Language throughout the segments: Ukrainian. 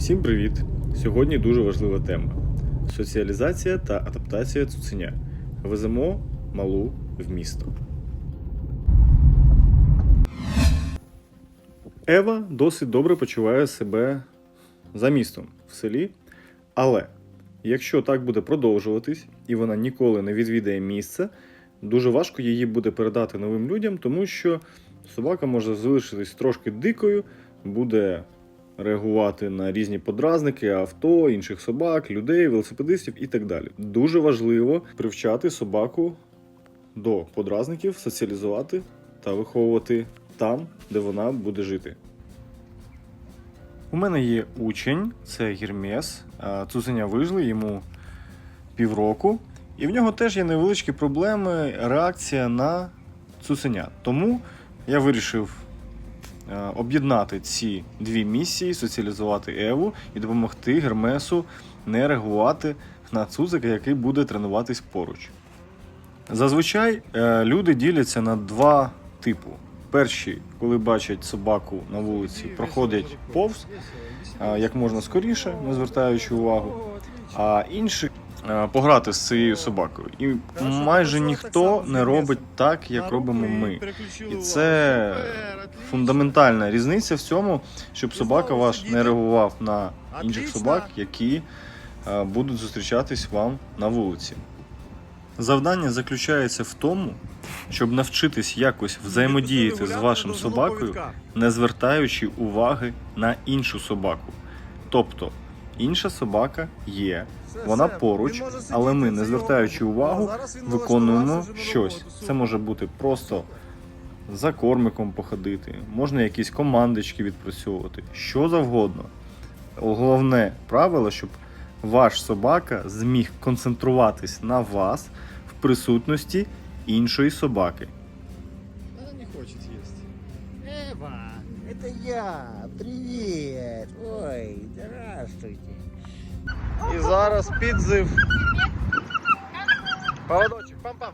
Всім привіт! Сьогодні дуже важлива тема: соціалізація та адаптація цуценя. Веземо малу в місто. Ева досить добре почуває себе за містом в селі. Але якщо так буде продовжуватись і вона ніколи не відвідає місце, дуже важко її буде передати новим людям, тому що собака може залишитись трошки дикою, буде реагувати на різні подразники, авто, інших собак, людей, велосипедистів і так далі. Дуже важливо привчати собаку до подразників, соціалізувати та виховувати там, де вона буде жити. У мене є учень, це Гермес. а, Цуценя вижили йому півроку. І в нього теж є невеличкі проблеми, реакція на цуценя. Тому я вирішив об'єднати ці дві місії, соціалізувати Еву і допомогти Гермесу не реагувати на цуцика, який буде тренуватись поруч. Зазвичай е, люди діляться на два типу. Перші, коли бачать собаку на вулиці, проходять повз е, як можна скоріше, не звертаючи увагу. А інші е, пограти з цією собакою. І майже ніхто не робить так, як робимо ми. І це фундаментальна різниця в цьому, щоб собака ваш не реагував на інших собак, які е, будуть зустрічатись вам на вулиці. Завдання заключається в тому, щоб навчитись якось взаємодіяти з вашим собакою, не звертаючи уваги на іншу собаку. Тобто інша собака є, вона поруч, але ми, не звертаючи увагу, виконуємо щось. Це може бути просто за кормиком походити, можна якісь командочки відпрацьовувати, що завгодно. Головне правило, щоб ваш собака зміг концентруватись на вас в присутності іншої собаки. Она не хочет есть. Эва, это я. Привет. Ой, здравствуйте. І зараз підзив. Поводочок, пам-пам.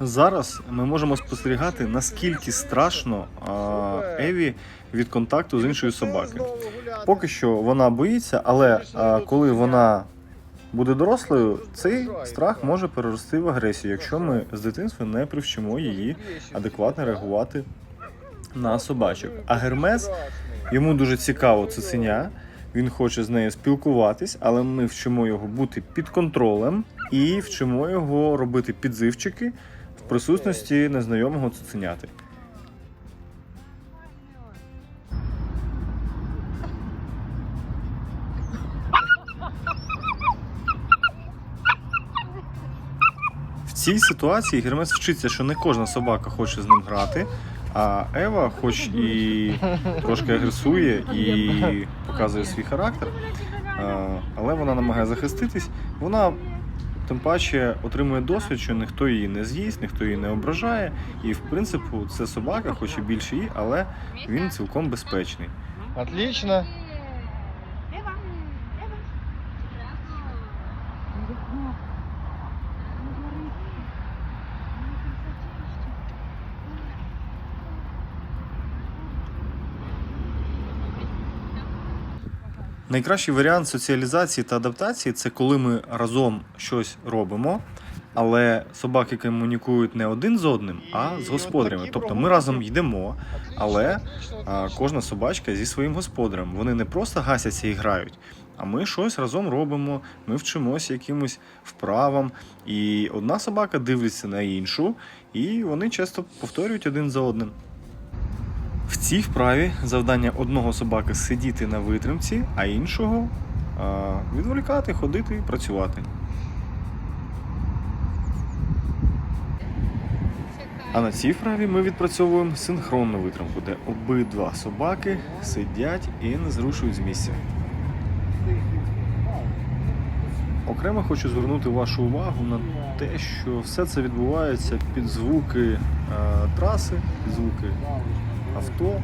Зараз ми можемо спостерігати, наскільки страшно а, Еві від контакту з іншою собакою. Поки що вона боїться, але а, коли вона буде дорослою, цей страх може перерости в агресію, якщо ми з дитинства не привчимо її адекватно реагувати на собачок. А Гермес йому дуже цікаво цуценя. Він хоче з нею спілкуватись, але ми вчимо його бути під контролем і вчимо його робити підзивчики в присутності незнайомого цуценяти. В цій ситуації Гермес вчиться, що не кожна собака хоче з ним грати, а Ева, хоч і трошки агресує і показує свій характер, але вона намагає захиститись. Вона тим паче отримує досвід, що ніхто її не з'їсть, ніхто її не ображає. І в принципі це собака, хоч і більше її, але він цілком безпечний. Отлично. Найкращий варіант соціалізації та адаптації це коли ми разом щось робимо, але собаки комунікують не один з одним, а з господарями. Тобто ми разом йдемо, але кожна собачка зі своїм господарем. Вони не просто гасяться і грають, а ми щось разом робимо, ми вчимося якимось вправам. І одна собака дивиться на іншу, і вони часто повторюють один за одним. В цій вправі завдання одного собаки сидіти на витримці, а іншого відволікати, ходити і працювати. А на цій вправі ми відпрацьовуємо синхронну витримку, де обидва собаки сидять і не зрушують з місця. Окремо хочу звернути вашу увагу на те, що все це відбувається під звуки е, траси, під звуки авто,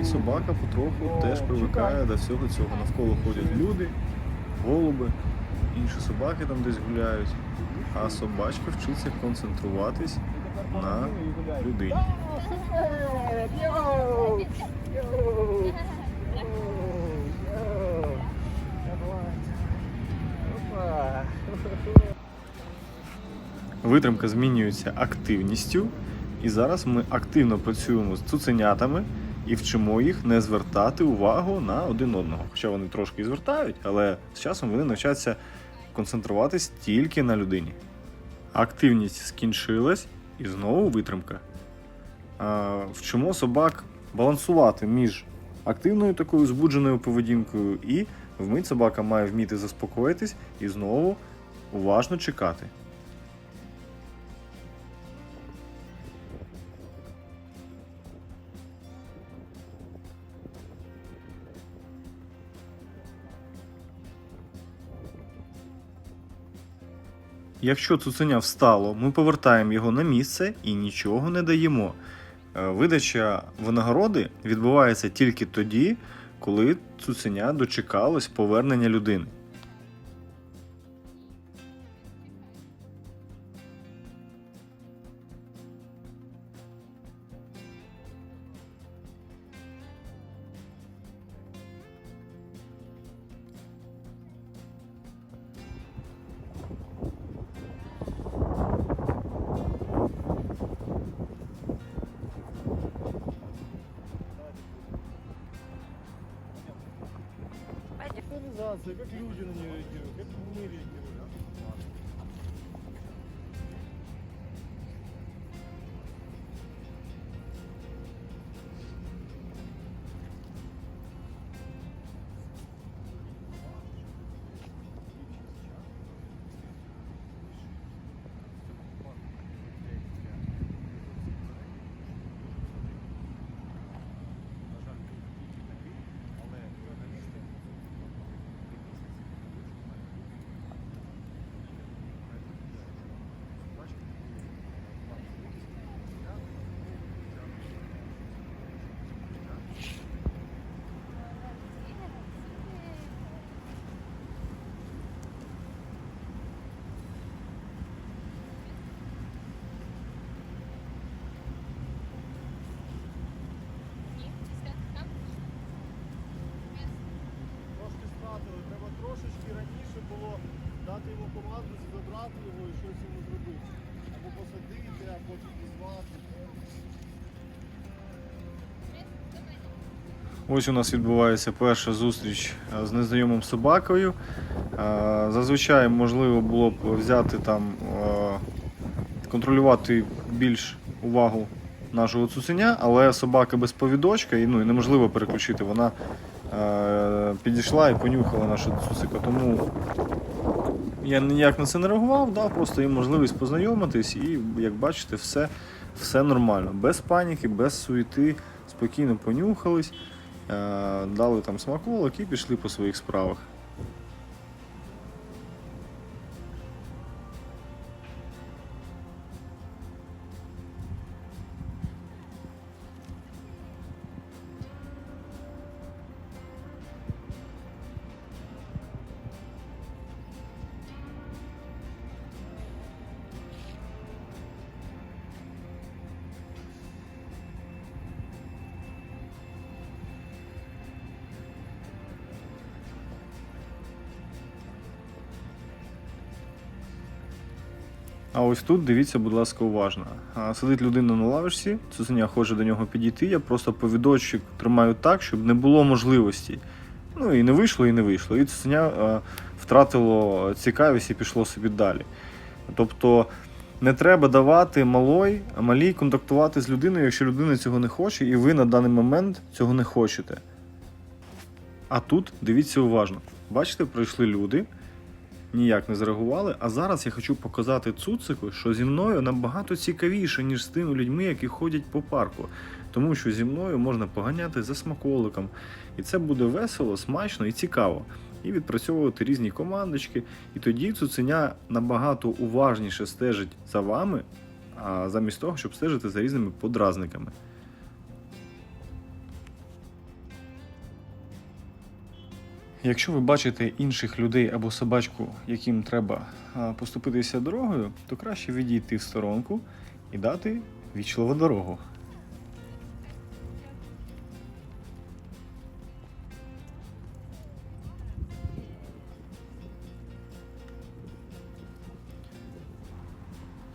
і собака потроху теж привикає до всього цього. Навколо ходять люди, голуби, інші собаки там десь гуляють, а собачка вчиться концентруватись на людині. Витримка змінюється активністю і зараз ми активно працюємо з цуценятами і вчимо їх не звертати увагу на один одного. Хоча вони трошки звертають, але з часом вони навчаться концентруватись тільки на людині. Активність скінчилась і знову витримка. Вчимо собак балансувати між активною такою збудженою поведінкою і вмить собака має вміти заспокоїтись і знову уважно чекати. Якщо цуценя встало, ми повертаємо його на місце і нічого не даємо. Е, Видача винагороди відбувається тільки тоді, коли цуценя дочекалось повернення людини. Социализация, как люди на нее реагируют, как мы реагируем. Ось у нас відбувається перша зустріч е, з незнайомим собакою. Е, Зазвичай можливо було б взяти там, е, контролювати більш увагу нашого цуценя, але собака без повідочка і ну, неможливо переключити. Вона підійшла і понюхала нашого цуцика. Тому я ніяк на це не реагував, дав просто їм можливість познайомитись, і як бачите, все, все нормально. Без паніки, без суєти, спокійно понюхались. Е, дали там смаколик і пішли по своїх справах. А ось тут дивіться, будь ласка, уважно. Сидить людина на лавочці, цуценя хоче до нього підійти. Я просто повідочок тримаю так, щоб не було можливості. Ну і не вийшло, і не вийшло. І цуценя втратило цікавість і пішло собі далі. Тобто не треба давати малой, малій контактувати з людиною, якщо людина цього не хоче, і ви на даний момент цього не хочете. А тут дивіться уважно. Бачите, прийшли люди, ніяк не зреагували. А зараз я хочу показати цуцику, що зі мною набагато цікавіше, ніж з тими людьми, які ходять по парку. Тому що зі мною можна поганяти за смаколиком. І це буде весело, смачно і цікаво. І відпрацьовувати різні командочки. І тоді цуценя набагато уважніше стежить за вами, а замість того, щоб стежити за різними подразниками. Якщо ви бачите інших людей або собачку, яким треба поступитися дорогою, то краще відійти в сторонку і дати вічливу дорогу.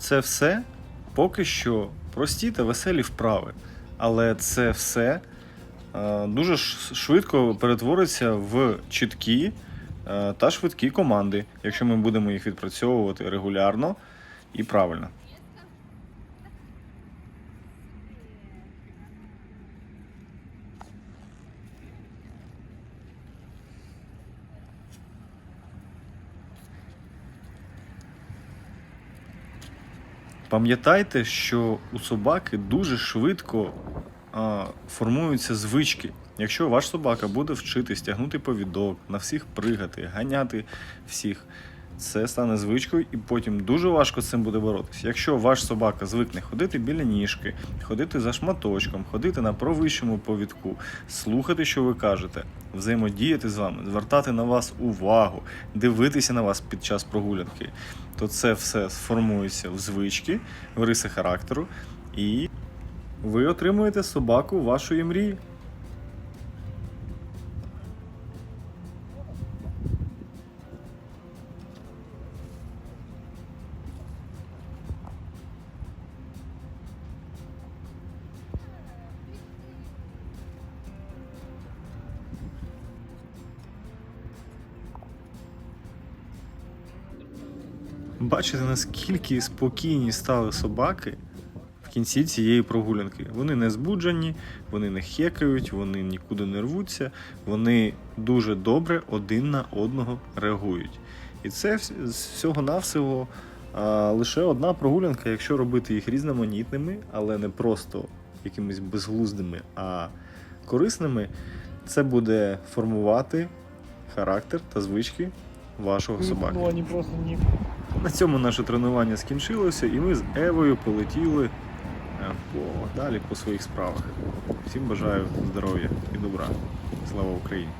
це все поки що прості та веселі вправи. Але це все дуже швидко перетвориться в чіткі е, та швидкі команди, якщо ми будемо їх відпрацьовувати регулярно і правильно. Пам'ятайте, що у собаки дуже швидко формуються звички. Якщо ваш собака буде вчитись тягнути повідок, на всіх пригати, ганяти всіх, це стане звичкою, і потім дуже важко з цим буде боротися. Якщо ваш собака звикне ходити біля ніжки, ходити за шматочком, ходити на провищому повідку, слухати, що ви кажете, взаємодіяти з вами, звертати на вас увагу, дивитися на вас під час прогулянки, то це все сформується в звички, в риси характеру, і ви отримуєте собаку вашої мрії. Бачите, наскільки спокійні стали собаки кінці цієї прогулянки. Вони не збуджені, вони не хекають, вони нікуди не рвуться, вони дуже добре один на одного реагують. І це з всього-навсього лише одна прогулянка, якщо робити їх різноманітними, але не просто якимись безглуздими, а корисними, це буде формувати характер та звички вашого собаки. Ну, просто не... На цьому наше тренування скінчилося, і ми з Евою полетіли по, далі по своїх справах. Всім бажаю здоров'я і добра. Слава Україні!